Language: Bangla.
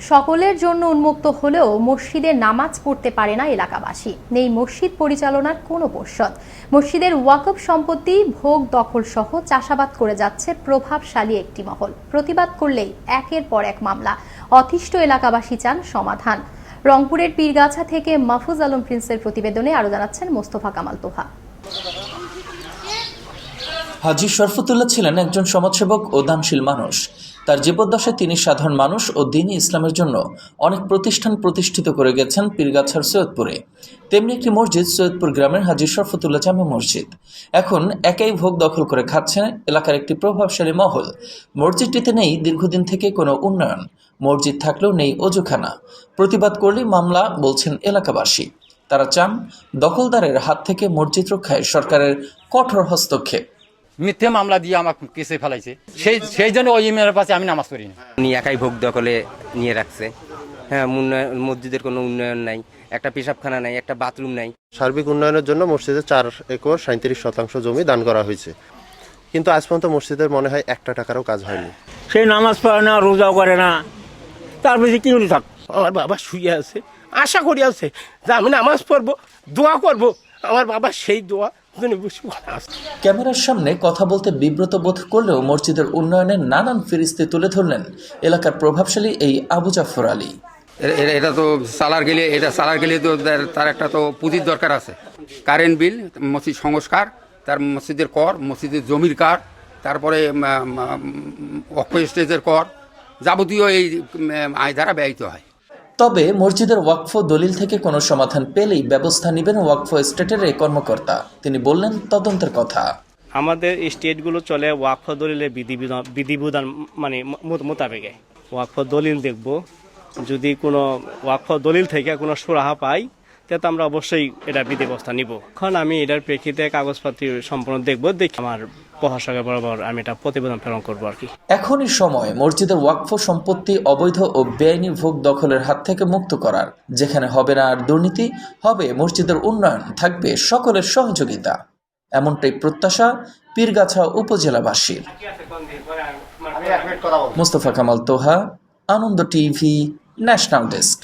সকলের জন্য উন্মুক্ত হলেও মসজিদে নামাজ পড়তে পারে না এলাকাবাসী। নেই মসজিদ পরিচালনার কোনো পর্ষদ। মসজিদের ওয়াকফ সম্পত্তি, ভোগ দখল সহ চাষাবাদ করে যাচ্ছে প্রভাবশালী একটি মহল। প্রতিবাদ করলেই একের পর এক মামলা। অতিষ্ঠ এলাকাবাসী চান সমাধান। রংপুরের পীরগাছা থেকে মাহফুজ আলম প্রিন্সের প্রতিবেদনে আরও জানাচ্ছেন মোস্তফা কামাল তোহা। হাজি শরফতুল্লাহ ছিলেন একজন সমাজসেবক ও দানশীল মানুষ। তার জীবদ্দশায় তিনি সাধারণ মানুষ ও দিনই ইসলামের জন্য অনেক প্রতিষ্ঠান প্রতিষ্ঠিত করে গেছেন পীরগাছার সৈয়দপুরে। তেমনি একটি মসজিদ সৈয়দপুর গ্রামের হাজি শরফতুল্লাহ জামে মসজিদ। এখন একাই ভোগ দখল করে খাচ্ছে এলাকার একটি প্রভাবশালী মহল। মসজিদটিতে নেই দীর্ঘদিন থেকে কোনো উন্নয়ন। মসজিদ থাকলেও নেই অজুখানা। প্রতিবাদ করলেই মামলা, বলছেন এলাকাবাসী। তারা চান দখলদারের হাত থেকে মসজিদ রক্ষায় সরকারের কঠোর হস্তক্ষেপ। মিথ্যে মামলা দিয়ে আমাকে কেসে ফেলাইছে। সেই সেই জন্য ওই ইমেলের পাশে আমি নামাজ পড়ি না। উনি একাই ভোগ দখলে নিয়ে রাখছে। হ্যাঁ উন্নয়ন মসজিদের কোনো উন্নয়ন নাই একটা পেশাবখানা নাই একটা বাথরুম নাই। সার্বিক উন্নয়নের জন্য মসজিদে চার একর সাঁত্রিশ শতাংশ জমি দান করা হয়েছে। কিন্তু আজ পর্যন্ত মসজিদের মনে হয় একটা টাকারও কাজ হয়নি। সে নামাজ পড়ে না রোজাও করে না। তার বেশি কি থাক? আমার বাবা শুয়ে আছে আশা করি আছে যে আমি নামাজ পড়ব দোয়া করব। আমার বাবা সেই দোয়া আছে ক্যামেরার সামনে কথা বলতে বিব্রত বোধ করলেও মসজিদের উন্নয়নে নানান ফিরিস্তি তুলে ধরলেন এলাকার প্রভাবশালী এই আবু জাফর আলী। এটা তো সালার গেলে এটা সালার গেলে তো তার- তার একটা তো পুঁজির দরকার আছে। কারেন্ট বিল মসজিদ সংস্কার তার মসজিদের কর মসজিদের জমির কার তারপরে অক্ষ স্টেজের কর যাবতীয় এই আয় দ্বারা ব্যয়িত হয়। তবে মসজিদের ওয়াকফ দলিল থেকে কোনো সমাধান পেলেই ব্যবস্থা নেবেন ওয়াকফ স্টেটের এই কর্মকর্তা। তিনি বললেন, তদন্তের কথা। আমাদের স্টেটগুলো চলে ওয়াকফ দলিলের বিধিবিধান বিধিবিধান মানে মোতাবেকে। ওয়াকফ দলিল দেখব। যদি কোনো ওয়াকফ দলিল থেকে কোনো সুরাহা পাই তাতে আমরা অবশ্যই এটা বিধি ব্যবস্থা নিব। এখন আমি এটার প্রেক্ষিতে কাগজপাতি সম্পূর্ণ দেখব দেখি আমার প্রশাসকের বরাবর আমি এটা প্রতিবেদন প্রেরণ করব আর কি। এখনই সময় মসজিদের ওয়াকফ সম্পত্তি অবৈধ ও বেআইনি ভোগ দখলের হাত থেকে মুক্ত করার। যেখানে হবে না আর দুর্নীতি হবে মসজিদের উন্নয়ন থাকবে সকলের সহযোগিতা। এমনটাই প্রত্যাশা Pirgachha উপজেলাবাসীর। Mustafa Kamal Toha Ananda TV national desk.